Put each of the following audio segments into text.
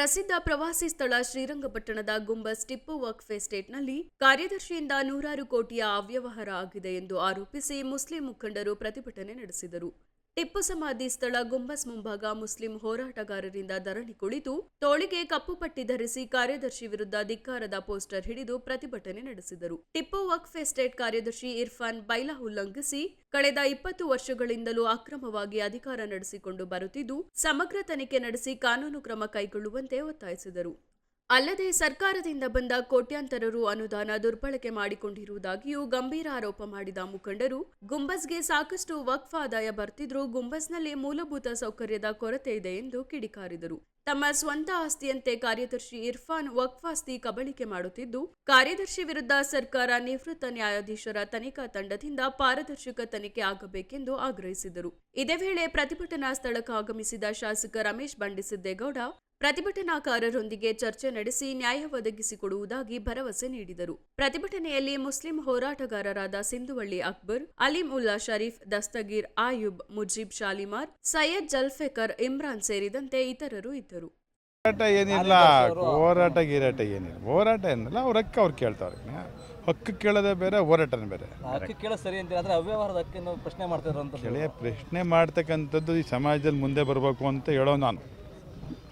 ಪ್ರಸಿದ್ಧ ಪ್ರವಾಸಿ ಸ್ಥಳ ಶ್ರೀರಂಗಪಟ್ಟಣದ ಗುಂಬಸ್ ಟಿಪ್ಪು ವಕ್ಫ್ ಎಸ್ಟೇಟ್ನಲ್ಲಿ ಕಾರ್ಯದರ್ಶಿಯಿಂದ ನೂರಾರು ಕೋಟಿಯ ಅವ್ಯವಹಾರ ಆಗಿದೆ ಎಂದು ಆರೋಪಿಸಿ ಮುಸ್ಲಿಂ ಮುಖಂಡರು ಪ್ರತಿಭಟನೆ ನಡೆಸಿದರು. ಟಿಪ್ಪು ಸಮಾಧಿ ಸ್ಥಳ ಗುಂಬಸ್ ಮುಂಭಾಗ ಮುಸ್ಲಿಂ ಹೋರಾಟಗಾರರಿಂದ ಧರಣಿ ಕುಳಿತು ತೋಳಿಗೆ ಕಪ್ಪು ಪಟ್ಟಿ ಧರಿಸಿ ಕಾರ್ಯದರ್ಶಿ ವಿರುದ್ಧ ಧಿಕ್ಕಾರದ ಪೋಸ್ಟರ್ ಹಿಡಿದು ಪ್ರತಿಭಟನೆ ನಡೆಸಿದರು. ಟಿಪ್ಪು ವಕ್ಫ್ ಎಸ್ಟೇಟ್ ಕಾರ್ಯದರ್ಶಿ ಇರ್ಫಾನ್ ಬೈಲಾ ಉಲ್ಲಂಘಿಸಿ ಕಳೆದ ಇಪ್ಪತ್ತು ವರ್ಷಗಳಿಂದಲೂ ಅಕ್ರಮವಾಗಿ ಅಧಿಕಾರ ನಡೆಸಿಕೊಂಡು ಬರುತ್ತಿದ್ದು, ಸಮಗ್ರ ತನಿಖೆ ನಡೆಸಿ ಕಾನೂನು ಕ್ರಮ ಕೈಗೊಳ್ಳುವಂತೆ ಒತ್ತಾಯಿಸಿದರು. ಅಲ್ಲದೆ ಸರ್ಕಾರದಿಂದ ಬಂದ ಕೋಟ್ಯಾಂತರರು ಅನುದಾನ ದುರ್ಬಳಕೆ ಮಾಡಿಕೊಂಡಿರುವುದಾಗಿಯೂ ಗಂಭೀರ ಆರೋಪ ಮಾಡಿದ ಮುಖಂಡರು, ಗುಂಬಸ್ಗೆ ಸಾಕಷ್ಟು ವಕ್ಫ್ ಆದಾಯ ಬರ್ತಿದ್ರೂ ಗುಂಬಸ್ನಲ್ಲಿ ಮೂಲಭೂತ ಸೌಕರ್ಯದ ಕೊರತೆ ಇದೆ ಎಂದು ಕಿಡಿಕಾರಿದರು. ತಮ್ಮ ಸ್ವಂತ ಆಸ್ತಿಯಂತೆ ಕಾರ್ಯದರ್ಶಿ ಇರ್ಫಾನ್ ವಕ್ಫ್ ಆಸ್ತಿ ಕಬಳಿಕೆ ಮಾಡುತ್ತಿದ್ದು, ಕಾರ್ಯದರ್ಶಿ ವಿರುದ್ಧ ಸರ್ಕಾರ ನಿವೃತ್ತ ನ್ಯಾಯಾಧೀಶರ ತನಿಖಾ ತಂಡದಿಂದ ಪಾರದರ್ಶಕ ತನಿಖೆ ಆಗಬೇಕೆಂದು ಆಗ್ರಹಿಸಿದರು. ಇದೇ ವೇಳೆ ಪ್ರತಿಭಟನಾ ಸ್ಥಳಕ್ಕೆ ಆಗಮಿಸಿದ ಶಾಸಕ ರಮೇಶ್ ಬಂಡಿಸಿದ್ದೇಗೌಡ ಪ್ರತಿಭಟನಾಕಾರರೊಂದಿಗೆ ಚರ್ಚೆ ನಡೆಸಿ ನ್ಯಾಯ ಒದಗಿಸಿಕೊಡುವುದಾಗಿ ಭರವಸೆ ನೀಡಿದರು. ಪ್ರತಿಭಟನೆಯಲ್ಲಿ ಮುಸ್ಲಿಂ ಹೋರಾಟಗಾರರಾದ ಸಿಂಧುವಳ್ಳಿ ಅಕ್ಬರ್ ಅಲಿಂ ಉಲ್ಲಾ ಶರೀಫ್ ದಸ್ತಗೀರ್ ಆಯುಬ್ ಮುಜೀಬ್ ಶಾಲಿಮಾರ್ ಸೈಯದ್ ಜಲ್ಫೇಕರ್ ಇಮ್ರಾನ್ ಸೇರಿದಂತೆ ಇತರರು ಇದ್ದರು. ಹೋರಾಟ ಏನಿಲ್ಲ ಹೋರಾಟ ಗೀರಾಟ ಏನಿಲ್ಲ. ಹೋರಾಟ ಏನಿಲ್ಲ ಅವ್ರ ಹಕ್ಕ ಅವ್ರು ಕೇಳ್ತಾವ್ರೆ. ಹಕ್ಕು ಕೇಳೋದೇ ಬೇರೆ ಹೋರಾಟನೇ ಬೇರೆ. ಹಕ್ಕು ಕೇಳೋ ಸರಿ ಅಂತೀರಿ ಆದರೆ ಅವ್ಯವಹಾರದ ಹಕ್ಕನ್ನು ಪ್ರಶ್ನೆ ಮಾಡ್ತಿದ್ರು ಅಂತ ಕೆಳೆಯ ಪ್ರಶ್ನೆ ಮಾಡ್ತಕ್ಕಂಥದ್ದು ಈ ಸಮಾಜದಲ್ಲಿ ಮುಂದೆ ಬರಬೇಕು ಅಂತ ಹೇಳೋ ನಾನು.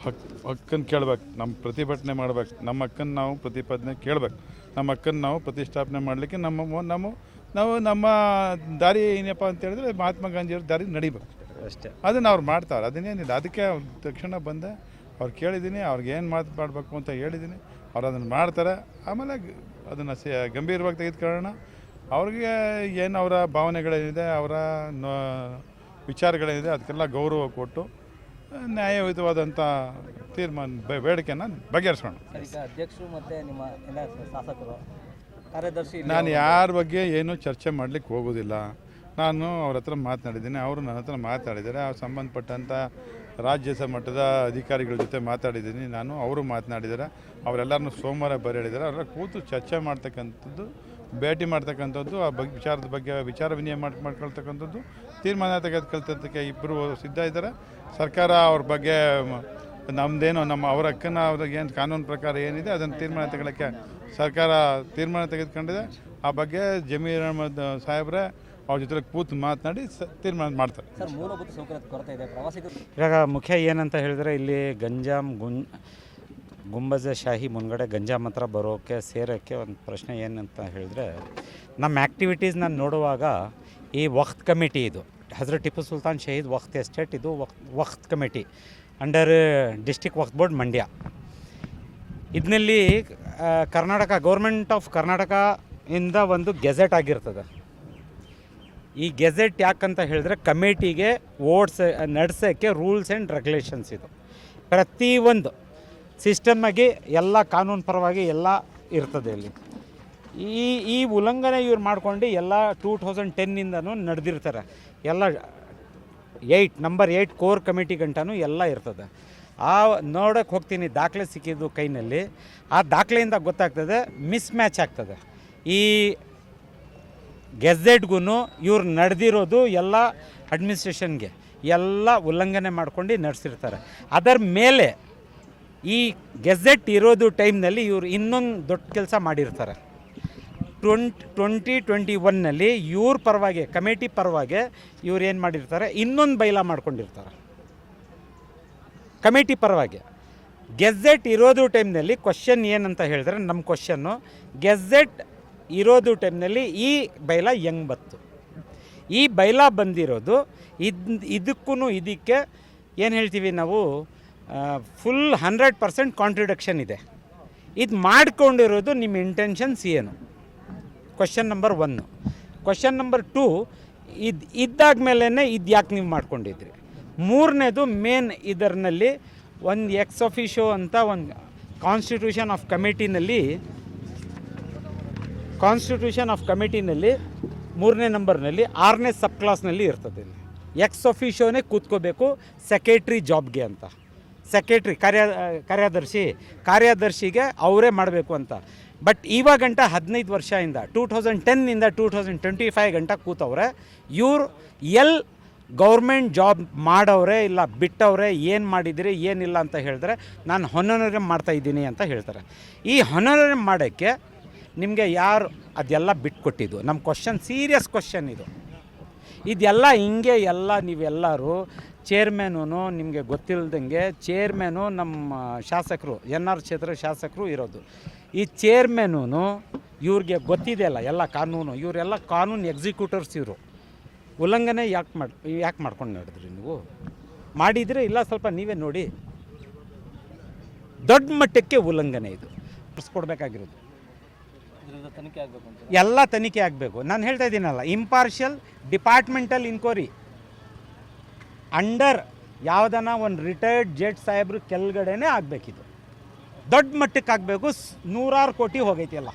ಹಕ್ ಹಕ್ಕನ್ನು ಕೇಳ್ಬೇಕು. ನಮ್ಮ ಪ್ರತಿಭಟನೆ ಮಾಡ್ಬೇಕು. ನಮ್ಮ ಹಕ್ಕನ್ನು ನಾವು ಪ್ರತಿಪಾದನೆ ಕೇಳ್ಬೇಕು. ನಮ್ಮ ಹಕ್ಕನ್ನು ನಾವು ಪ್ರತಿಷ್ಠಾಪನೆ ಮಾಡಲಿಕ್ಕೆ ನಮ್ಮ ನಮ್ಮ ನಾವು ನಮ್ಮ ದಾರಿ ಏನಪ್ಪ ಅಂತ ಹೇಳಿದ್ರೆ ಮಹಾತ್ಮ ಗಾಂಧಿಯವ್ರ ದಾರಿ ನಡಿಬೇಕು. ಅಷ್ಟೇ. ಅದನ್ನು ಅವ್ರು ಮಾಡ್ತಾರೆ. ಅದನ್ನೇನಿಲ್ಲ ಅದಕ್ಕೆ ಅವ್ರು ತಕ್ಷಣ ಬಂದೆ. ಅವ್ರು ಕೇಳಿದ್ದೀನಿ. ಅವ್ರಿಗೆ ಏನು ಮಾತು ಮಾಡಬೇಕು ಅಂತ ಹೇಳಿದ್ದೀನಿ. ಅವ್ರು ಅದನ್ನು ಮಾಡ್ತಾರೆ. ಆಮೇಲೆ ಅದನ್ನು ಸ ಗಂಭೀರವಾಗಿ ತೆಗೆದುಕೊಳ್ಳೋಣ ಅವ್ರಿಗೆ ಏನು ಅವರ ಭಾವನೆಗಳೇನಿದೆ ಅವರ ವಿಚಾರಗಳೇನಿದೆ ಅದಕ್ಕೆಲ್ಲ ಗೌರವ ಕೊಟ್ಟು ನ್ಯಾಯಯುತವಾದಂಥ ತೀರ್ಮಾನ ಬೇಡಿಕೆಯನ್ನು ಬೇಡಿಕೆನ ಬಗೆಹರಿಸೋಣ ಈಗ ಅಧ್ಯಕ್ಷರು ಮತ್ತು ನಿಮ್ಮ ಎಲ್ಲ ಶಾಸಕರು ಕಾರ್ಯದರ್ಶಿ ನಾನು ಯಾರ ಬಗ್ಗೆ ಏನು ಚರ್ಚೆ ಮಾಡಲಿಕ್ಕೆ ಹೋಗೋದಿಲ್ಲ. ನಾನು ಅವ್ರ ಹತ್ರ ಮಾತನಾಡಿದ್ದೀನಿ ಅವರು ನನ್ನ ಹತ್ರ ಮಾತಾಡಿದ್ದಾರೆ ಅವ್ರು ಸಂಬಂಧಪಟ್ಟಂಥ ರಾಜ್ಯ ಮಟ್ಟದ ಅಧಿಕಾರಿಗಳ ಜೊತೆ ಮಾತಾಡಿದ್ದೀನಿ ನಾನು ಅವರು ಮಾತನಾಡಿದ್ದಾರೆ ಅವರೆಲ್ಲರನ್ನೂ ಸೋಮವಾರ ಬರೀ ಹೇಳಿದ್ದಾರೆ ಅವರ ಕೂತು ಚರ್ಚೆ ಮಾಡ್ತಕ್ಕಂಥದ್ದು ಭೇಟಿ ಮಾಡ್ತಕ್ಕಂಥದ್ದು ಆ ಬಗ್ಗೆ ವಿಚಾರದ ಬಗ್ಗೆ ವಿಚಾರ ವಿನಿಮಯ ಮಾಡಿ ಮಾಡ್ಕೊಳ್ತಕ್ಕಂಥದ್ದು ತೀರ್ಮಾನ ತೆಗೆದುಕೊಳ್ತಕ್ಕೆ ಇಬ್ಬರು ಸಿದ್ಧ ಇದ್ದಾರೆ. ಸರ್ಕಾರ ಅವ್ರ ಬಗ್ಗೆ ನಮ್ಮದೇನು ನಮ್ಮ ಅವ್ರ ಹಕ್ಕನ್ನು ಅವ್ರಿಗೆ ಏನು ಕಾನೂನು ಪ್ರಕಾರ ಏನಿದೆ ಅದನ್ನು ತೀರ್ಮಾನ ತಗೊಳ್ಳೋಕ್ಕೆ ಸರ್ಕಾರ ತೀರ್ಮಾನ ತೆಗೆದುಕೊಂಡಿದೆ. ಆ ಬಗ್ಗೆ ಜಮೀರ್ ಅಹಮದ್ ಸಾಹೇಬ್ರೆ ಅವ್ರ ಜೊತೆ ಕೂತು ಮಾತನಾಡಿ ಸ ತೀರ್ಮಾನ ಮಾಡ್ತಾರೆ. ಸರ್ ಮೂಲಭೂತ ಸೌಕರ್ಯದ ಕೊರತೆ ಇದೆ ಪ್ರವಾಸಿಗರು? ಇವಾಗ ಮುಖ್ಯ ಏನಂತ ಹೇಳಿದ್ರೆ ಇಲ್ಲಿ ಗಂಜಾಮ್ ಗುಂ ಗುಂಬಜ ಶಾಹಿ ಮುನ್ಗಡೆ ಗಂಜಾಮ್ ಹತ್ರ ಬರೋಕ್ಕೆ ಸೇರೋಕ್ಕೆ ಒಂದು ಪ್ರಶ್ನೆ ಏನಂತ ಹೇಳಿದ್ರೆ ನಮ್ಮ ಆ್ಯಕ್ಟಿವಿಟೀಸ್ ನಾನು ನೋಡುವಾಗ ಈ ವಕ್ತ್ ಕಮಿಟಿ ಇದು. ಹಜರತ್ ಟಿಪ್ಪು ಸುಲ್ತಾನ್ ಶಹೀದ್ ವಕ್ತ್ ಎಸ್ಟೇಟ್ ಇದು Waqf Waqf committee under district Waqf board Mandya ಇದನ್ನಲ್ಲಿ Karnataka government of Karnataka ಇಂದ ಒಂದು ಗೆಜೆಟ್ ಆಗಿರ್ತದೆ. ಈ ಗೆಜೆಟ್ ಯಾಕಂತ ಹೇಳಿದ್ರೆ ಕಮಿಟಿಗೆ ಓಡ್ಸ, ನಡೆಸೋಕ್ಕೆ ರೂಲ್ಸ್ ಆ್ಯಂಡ್ ರೆಗ್ಯುಲೇಷನ್ಸ್ ಇದು. ಪ್ರತಿಯೊಂದು ಸಿಸ್ಟಮ್ಮಾಗಿ ಎಲ್ಲ ಕಾನೂನು ಪರವಾಗಿ ಎಲ್ಲ ಇರ್ತದೆ ಇಲ್ಲಿ. ಈ ಈ ಉಲ್ಲಂಘನೆ ಇವ್ರು ಮಾಡ್ಕೊಂಡು ಎಲ್ಲ ಟೂ ಥೌಸಂಡ್ ಟೆನ್ನಿಂದನೂ ನಡೆದಿರ್ತಾರೆ. ಎಲ್ಲ eight number eight core committee ಗಂಟನೂ ಎಲ್ಲ ಇರ್ತದೆ. ಆ ನೋಡೋಕ್ಕೆ ಹೋಗ್ತೀನಿ, ದಾಖಲೆ ಸಿಕ್ಕಿದ್ದು ಕೈನಲ್ಲಿ. ಆ ದಾಖಲೆಯಿಂದ ಗೊತ್ತಾಗ್ತದೆ ಮಿಸ್ ಮ್ಯಾಚ್ ಆಗ್ತದೆ. ಈ ಗೆಜೆಟ್ಗೂ ಇವ್ರು ನಡೆದಿರೋದು ಎಲ್ಲ ಅಡ್ಮಿನಿಸ್ಟ್ರೇಷನ್ಗೆ ಎಲ್ಲ ಉಲ್ಲಂಘನೆ ಮಾಡ್ಕೊಂಡು ನಡೆಸಿರ್ತಾರೆ. ಅದರ ಮೇಲೆ ಈ ಗೆಜೆಟ್ ಇರೋದು ಟೈಮ್ನಲ್ಲಿ ಇವರು ಇನ್ನೊಂದು ದೊಡ್ಡ ಕೆಲಸ ಮಾಡಿರ್ತಾರೆ. ಟ್ವೆಂಟ್, ಟ್ವೆಂಟಿ ಟ್ವೆಂಟಿ ಒನ್ನಲ್ಲಿ ಇವ್ರ ಪರವಾಗಿ, ಕಮಿಟಿ ಪರವಾಗಿ ಇವ್ರು ಏನು ಮಾಡಿರ್ತಾರೆ? ಇನ್ನೊಂದು ಬೈಲ ಮಾಡ್ಕೊಂಡಿರ್ತಾರೆ. ಕಮಿಟಿ ಪರವಾಗಿ. ಗೆಜೆಟ್ ಇರೋದು ಟೈಮ್ನಲ್ಲಿ ಕ್ವಶನ್ ಏನಂತ ಹೇಳಿದ್ರೆ ನಮ್ಮ ಕ್ವಶನ್ನು ಗೆಜೆಟ್ ಇರೋದು ಟೈಮ್ನಲ್ಲಿ ಈ ಬೈಲ ಹೆಂಗೆ ಬತ್ತು ಈ ಬೈಲ ಬಂದಿರೋದು ಇದ್ ಇದಕ್ಕೂ ಇದಕ್ಕೆ ಏನು ಹೇಳ್ತೀವಿ ನಾವು ಫುಲ್ ಹಂಡ್ರೆಡ್ ಪರ್ಸೆಂಟ್ ಕಾಂಟ್ರಿಡಕ್ಷನ್ ಇದೆ. ಇದು ಮಾಡ್ಕೊಂಡಿರೋದು ನಿಮ್ಮ ಇಂಟೆನ್ಷನ್ಸ್ ಏನು? Question number one question number two ಇದು ಇದ್ದಾದ್ಮೇಲೆ ಇದು ಯಾಕೆ ನೀವು ಮಾಡ್ಕೊಂಡಿದ್ರಿ? ಮೂರನೇದು ಮೇನ್ ಇದರಲ್ಲಿ ಒಂದು ಎಕ್ಸ್ ಅಫಿಷೋ ಅಂತ ಒಂದು ಕಾನ್ಸ್ಟಿಟ್ಯೂಷನ್ ಆಫ್ ಕಮಿಟಿನಲ್ಲಿ ಕಾನ್ಸ್ಟಿಟ್ಯೂಷನ್ ಆಫ್ ಕಮಿಟಿನಲ್ಲಿ ಮೂರನೇ ನಂಬರ್ನಲ್ಲಿ ಆರನೇ ಸಬ್ ಕ್ಲಾಸ್ನಲ್ಲಿ ಇರ್ತದೆ ಇಲ್ಲಿ. ಎಕ್ಸ್ ಅಫಿಷೋನೇ ಕೂತ್ಕೋಬೇಕು ಸೆಕ್ರೆಟ್ರಿ ಜಾಬ್ಗೆ ಅಂತ. ಸೆಕ್ರೆಟ್ರಿ ಕಾರ್ಯ, ಕಾರ್ಯದರ್ಶಿ, ಕಾರ್ಯದರ್ಶಿಗೆ ಅವರೇ ಮಾಡಬೇಕು ಅಂತ. ಬಟ್ ಇವಾಗ ಗಂಟ ಹದಿನೈದು ವರ್ಷದಿಂದ ಟೂ ತೌಸಂಡ್ ಟೆನ್ನಿಂದ ಟೂ ತೌಸಂಡ್ ಟ್ವೆಂಟಿ ಫೈವ್ ಗಂಟ ಕೂತವ್ರೆ, ಇವ್ರು ಎಲ್ ಗೌರ್ಮೆಂಟ್ ಜಾಬ್ ಮಾಡವ್ರೆ, ಇಲ್ಲ ಬಿಟ್ಟವ್ರೆ, ಏನು ಮಾಡಿದಿರಿ, ಏನಿಲ್ಲ ಅಂತ ಹೇಳಿದ್ರೆ, ನಾನು ಹೊನನೋರಮ್ ಮಾಡ್ತಾ ಇದ್ದೀನಿ ಅಂತ ಹೇಳ್ತಾರೆ. ಈ ಹೊನರೇ ಮಾಡೋಕ್ಕೆ ನಿಮಗೆ ಯಾರು ಅದೆಲ್ಲ ಬಿಟ್ಕೊಟ್ಟಿದ್ದು? ನಮ್ಮ ಕ್ವಶನ್ ಸೀರಿಯಸ್ ಕ್ವಶನ್ ಇದು. ಇದೆಲ್ಲ ಹಿಂಗೆ ಎಲ್ಲ ನೀವೆಲ್ಲರೂ ಚೇರ್ಮನು ನಿಮಗೆ ಗೊತ್ತಿಲ್ಲದಂಗೆ ಚೇರ್ಮನು ನಮ್ಮ ಶಾಸಕರು ಎನ್ ಆರ್ ಕ್ಷೇತ್ರ ಶಾಸಕರು ಇರೋದು. ಈ ಚೇರ್ಮನು ಇವ್ರಿಗೆ ಗೊತ್ತಿದೆಯಲ್ಲ ಎಲ್ಲ ಕಾನೂನು. ಇವರೆಲ್ಲ ಕಾನೂನು ಎಕ್ಸಿಕ್ಯೂಟರ್ಸ್ ಇವರು. ಉಲ್ಲಂಘನೆ ಯಾಕೆ ಮಾಡಿ ಯಾಕೆ ಮಾಡ್ಕೊಂಡು ನೋಡಿದ್ರಿ ನೀವು? ಮಾಡಿದರೆ ಇಲ್ಲ ಸ್ವಲ್ಪ ನೀವೇ ನೋಡಿ. ದೊಡ್ಡ ಮಟ್ಟಕ್ಕೆ ಉಲ್ಲಂಘನೆ ಇದು. ಕೊಡಬೇಕಾಗಿರೋದು ಎಲ್ಲ ತನಿಖೆ ಆಗಬೇಕು. ನಾನು ಹೇಳ್ತಾ ಇದ್ದೀನಲ್ಲ ಇಂಪಾರ್ಷಿಯಲ್ ಡಿಪಾರ್ಟ್ಮೆಂಟಲ್ ಇನ್ಕ್ವೈರಿ ಅಂಡರ್ ಯಾವುದನ್ನ ಒಂದು ರಿಟೈರ್ಡ್ ಜಡ್ಜ್ ಸಾಹೇಬ್ರ ಕೆಳಗಡೆನೇ ಆಗಬೇಕಿದು. ದೊಡ್ಡ ಮಟ್ಟಕ್ಕೆ ಆಗಬೇಕು ನೂರಾರು ಕೋಟಿ ಹೋಗೈತಿ ಎಲ್ಲ.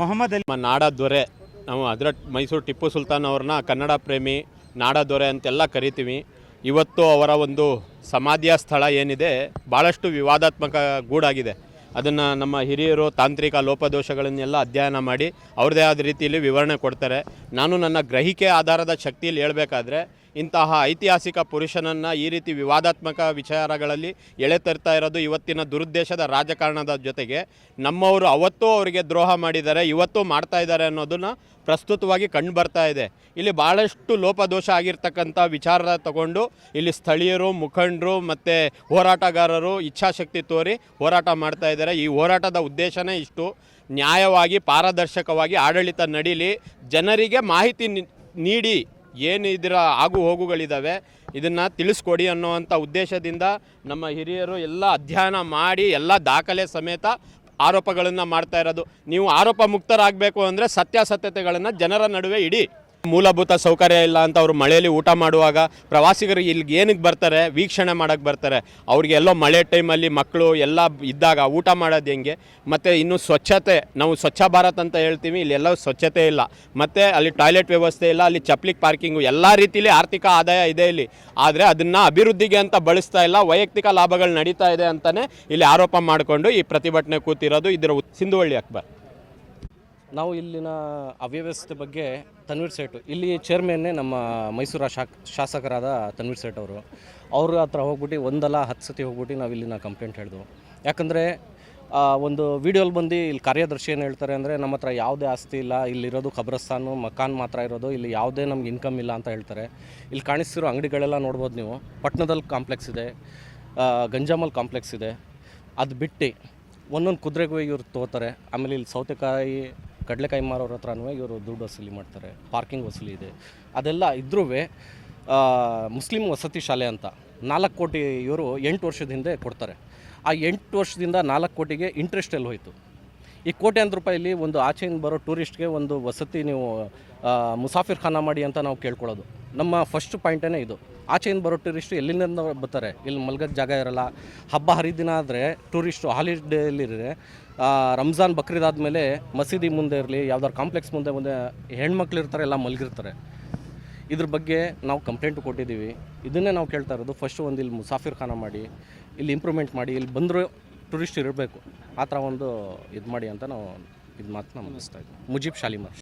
ಮೊಹಮ್ಮದ್ ಅಲಿ ನಾಡ ದೊರೆ, ನಾವು ಅದರ ಮೈಸೂರು ಟಿಪ್ಪು ಸುಲ್ತಾನ್ ಅವ್ರನ್ನ ಕನ್ನಡ ಪ್ರೇಮಿ, ನಾಡ ದೊರೆ ಅಂತೆಲ್ಲ ಕರಿತೀವಿ. ಇವತ್ತು ಅವರ ಒಂದು ಸಮಾಧಿಯ ಸ್ಥಳ ಏನಿದೆ ಭಾಳಷ್ಟು ವಿವಾದಾತ್ಮಕ ಗೂಡಾಗಿದೆ. ಅದನ್ನು ನಮ್ಮ ಹಿರಿಯರು ತಾಂತ್ರಿಕ ಲೋಪದೋಷಗಳನ್ನೆಲ್ಲ ಅಧ್ಯಯನ ಮಾಡಿ, ಅವ್ರದ್ದೇ ಆದ ರೀತಿಯಲ್ಲಿ ವಿವರಣೆ ಕೊಡ್ತಾರೆ. ನಾನು ನನ್ನ ಗ್ರಹಿಕೆ ಆಧಾರದ ಶಕ್ತಿಯಲ್ಲಿ ಹೇಳಬೇಕಾದ್ರೆ ಇಂತಹ ಐತಿಹಾಸಿಕ ಪುರುಷನನ್ನು ಈ ರೀತಿ ವಿವಾದಾತ್ಮಕ ವಿಚಾರಗಳಲ್ಲಿ ಎಳೆ ತರ್ತಾ ಇರೋದು ಇವತ್ತಿನ ದುರುದ್ದೇಶದ ರಾಜಕಾರಣದ ಜೊತೆಗೆ ನಮ್ಮವರು ಅವತ್ತೂ ಅವರಿಗೆ ದ್ರೋಹ ಮಾಡಿದ್ದಾರೆ, ಇವತ್ತು ಮಾಡ್ತಾ ಇದ್ದಾರೆ ಅನ್ನೋದನ್ನು ಪ್ರಸ್ತುತವಾಗಿ ಕಂಡು ಬರ್ತಾ ಇದೆ. ಇಲ್ಲಿ ಭಾಳಷ್ಟು ಲೋಪದೋಷ ಆಗಿರ್ತಕ್ಕಂಥ ವಿಚಾರ ತಗೊಂಡು ಇಲ್ಲಿ ಸ್ಥಳೀಯರು, ಮುಖಂಡರು ಮತ್ತು ಹೋರಾಟಗಾರರು ಇಚ್ಛಾಶಕ್ತಿ ತೋರಿ ಹೋರಾಟ ಮಾಡ್ತಾ ಇದ್ದಾರೆ. ಈ ಹೋರಾಟದ ಉದ್ದೇಶನೇ ಇಷ್ಟು. ನ್ಯಾಯವಾಗಿ, ಪಾರದರ್ಶಕವಾಗಿ ಆಡಳಿತ ನಡೀಲಿ. ಜನರಿಗೆ ಮಾಹಿತಿ ನೀಡಿ. ಏನು ಇದರ ಆಗು ಹೋಗುಗಳಿದ್ದಾವೆ ಇದನ್ನು ತಿಳಿಸ್ಕೊಡಿ ಅನ್ನೋವಂಥ ಉದ್ದೇಶದಿಂದ ನಮ್ಮ ಹಿರಿಯರು ಎಲ್ಲ ಅಧ್ಯಯನ ಮಾಡಿ, ಎಲ್ಲ ದಾಖಲೆ ಸಮೇತ ಆರೋಪಗಳನ್ನು ಮಾಡ್ತಾ ಇರೋದು. ನೀವು ಆರೋಪ ಮುಕ್ತರಾಗಬೇಕು ಅಂದರೆ ಸತ್ಯಾಸತ್ಯತೆಗಳನ್ನು ಜನರ ನಡುವೆ ಇಡಿ. ಮೂಲಭೂತ ಸೌಕರ್ಯ ಇಲ್ಲ ಅಂತ ಅವರು ಮಳೆಯಲ್ಲಿ ಊಟ ಮಾಡುವಾಗ ಪ್ರವಾಸಿಗರು ಇಲ್ಲಿಗೆ ಏನಕ್ಕೆ ಬರ್ತಾರೆ, ವೀಕ್ಷಣೆ ಮಾಡೋಕ್ಕೆ ಬರ್ತಾರೆ. ಅವ್ರಿಗೆ ಎಲ್ಲೋ ಮಳೆ ಟೈಮಲ್ಲಿ ಮಕ್ಕಳು ಎಲ್ಲ ಇದ್ದಾಗ ಊಟ ಮಾಡೋದು ಹೆಂಗೆ? ಮತ್ತು ಇನ್ನು ಸ್ವಚ್ಛತೆ, ನಾವು ಸ್ವಚ್ಛ ಭಾರತ್ ಅಂತ ಹೇಳ್ತೀವಿ ಇಲ್ಲೆಲ್ಲ ಸ್ವಚ್ಛತೆ ಇಲ್ಲ. ಮತ್ತು ಅಲ್ಲಿ ಟಾಯ್ಲೆಟ್ ವ್ಯವಸ್ಥೆ ಇಲ್ಲ, ಅಲ್ಲಿ ಚಪ್ಲಿಕ್ ಪಾರ್ಕಿಂಗು, ಎಲ್ಲ ರೀತಿಯಲ್ಲಿ ಆರ್ಥಿಕ ಆದಾಯ ಇದೆ ಇಲ್ಲಿ. ಆದರೆ ಅದನ್ನು ಅಭಿವೃದ್ಧಿಗೆ ಅಂತ ಬಳಸ್ತಾ ಇಲ್ಲ, ವೈಯಕ್ತಿಕ ಲಾಭಗಳು ನಡೀತಾ ಇದೆ ಅಂತಲೇ ಇಲ್ಲಿ ಆರೋಪ ಮಾಡಿಕೊಂಡು ಈ ಪ್ರತಿಭಟನೆ ಕೂತಿರೋದು ಇದರ ಸಿಂಧುವಳ್ಳಿ ಅಕ್ಬರ್. ನಾವು ಇಲ್ಲಿನ ಅವ್ಯವಸ್ಥೆ ಬಗ್ಗೆ ತನ್ವೀರ್ ಸೇಠು, ಇಲ್ಲಿ ಚೇರ್ಮನ್ನೇ ನಮ್ಮ ಮೈಸೂರ ಶಾಕ್, ಶಾಸಕರಾದ ತನ್ವೀರ್ ಸೇಠ್ ಅವರು. ಅವ್ರ ಹತ್ರ ಹೋಗ್ಬಿಟ್ಟು ಒಂದಲ್ಲ ಹತ್ತು ಸತಿ ಹೋಗ್ಬಿಟ್ಟು ನಾವು ಇಲ್ಲಿನ ಕಂಪ್ಲೇಂಟ್ ಹೇಳಿದ್ವು ಯಾಕಂದರೆ ಒಂದು ವಿಡಿಯೋಲಿ ಬಂದು ಇಲ್ಲಿ ಕಾರ್ಯದರ್ಶಿ ಏನು ಹೇಳ್ತಾರೆ ಅಂದರೆ, ನಮ್ಮ ಹತ್ರ ಯಾವುದೇ ಆಸ್ತಿ ಇಲ್ಲ, ಇಲ್ಲಿರೋದು ಖಬ್ರಸ್ತಾನು, ಮಕಾನ್ ಮಾತ್ರ ಇರೋದು, ಇಲ್ಲಿ ಯಾವುದೇ ನಮ್ಗೆ ಇನ್ಕಮ್ ಇಲ್ಲ ಅಂತ ಹೇಳ್ತಾರೆ. ಇಲ್ಲಿ ಕಾಣಿಸ್ತಿರೋ ಅಂಗಡಿಗಳೆಲ್ಲ ನೋಡ್ಬೋದು ನೀವು. ಪಟ್ಟಣದಲ್ಲಿ ಕಾಂಪ್ಲೆಕ್ಸ್ ಇದೆ ಗಂಜಾಮಲ್ ಕಾಂಪ್ಲೆಕ್ಸ್ ಇದೆ. ಅದು ಬಿಟ್ಟು, ಒಂದೊಂದು ಕುದುರೆಗೂ ಇವ್ರು ತೋತಾರೆ. ಆಮೇಲೆ ಇಲ್ಲಿ ಸೌತೆಕಾಯಿ ಕಡಲೆಕಾಯಿ ಮಾರೋರ ಹತ್ರನೂ ಇವರು ದುಡ್ಡು ವಸೂಲಿ ಮಾಡ್ತಾರೆ ಪಾರ್ಕಿಂಗ್ ವಸೂಲಿ ಇದೆ. ಅದೆಲ್ಲ ಇದ್ರೂ ಮುಸ್ಲಿಂ ವಸತಿ ಶಾಲೆ ಅಂತ ನಾಲ್ಕು ಕೋಟಿ ಇವರು ಎಂಟು ವರ್ಷದ ಹಿಂದೆ ಕೊಡ್ತಾರೆ. ಆ ಎಂಟು ವರ್ಷದಿಂದ ನಾಲ್ಕು ಕೋಟಿಗೆ ಇಂಟ್ರೆಸ್ಟ್ ಎಲ್ಲಿ ಹೋಯಿತು? ಈ ಕೋಟ್ಯಾಂತರ ರೂಪಾಯಿಲಿ ಒಂದು ಆಚೆಯಿಂದ ಬರೋ ಟೂರಿಸ್ಟ್ಗೆ ಒಂದು ವಸತಿ ನೀವು ಮುಸಾಫಿರ್ ಖಾನ ಮಾಡಿ ಅಂತ ನಾವು ಕೇಳ್ಕೊಳ್ಳೋದು. ನಮ್ಮ ಫಸ್ಟ್ ಪಾಯಿಂಟೇ ಇದು. ಆಚೆಯಿಂದ ಬರೋ ಟೂರಿಸ್ಟು ಎಲ್ಲಿಂದ ಬರ್ತಾರೆ? ಇಲ್ಲಿ ಮಲ್ಗಕ್ಕೆ ಜಾಗ ಇರಲ್ಲ. ಹಬ್ಬ ಹರಿದಿನ ಆದರೆ ಟೂರಿಸ್ಟು ಹಾಲಿಡೇಲಿದ್ರೆ ರಂಜಾನ್ ಬಕ್ರೀದ್ ಆದಮೇಲೆ ಮಸೀದಿ ಮುಂದೆ ಇರಲಿ, ಯಾವ್ದಾದ್ರು ಕಾಂಪ್ಲೆಕ್ಸ್ ಮುಂದೆ ಮುಂದೆ ಹೆಣ್ಮಕ್ಳು ಇರ್ತಾರೆ, ಎಲ್ಲ ಮಲಗಿರ್ತಾರೆ. ಇದ್ರ ಬಗ್ಗೆ ನಾವು ಕಂಪ್ಲೇಂಟ್ ಕೊಟ್ಟಿದ್ದೀವಿ. ಇದನ್ನೇ ನಾವು ಕೇಳ್ತಾ ಇರೋದು ಫಸ್ಟ್ ಒಂದು ಇಲ್ಲಿ ಮುಸಾಫಿರ್ ಖಾನ ಮಾಡಿ, ಇಲ್ಲಿ ಇಂಪ್ರೂವ್ಮೆಂಟ್ ಮಾಡಿ, ಇಲ್ಲಿ ಬಂದರೂ ಟೂರಿಸ್ಟ್ ಇರಬೇಕು. ಆ ಥರ ಒಂದು ಇದು ಮಾಡಿ ಅಂತ ನಾವು ಇದು ಮಾತನ್ನ ಮುಗಿಸ್ತಾ ಇದ್ದೀವಿ ಮುಜೀಬ್ ಶಾಲಿಮಾರ್.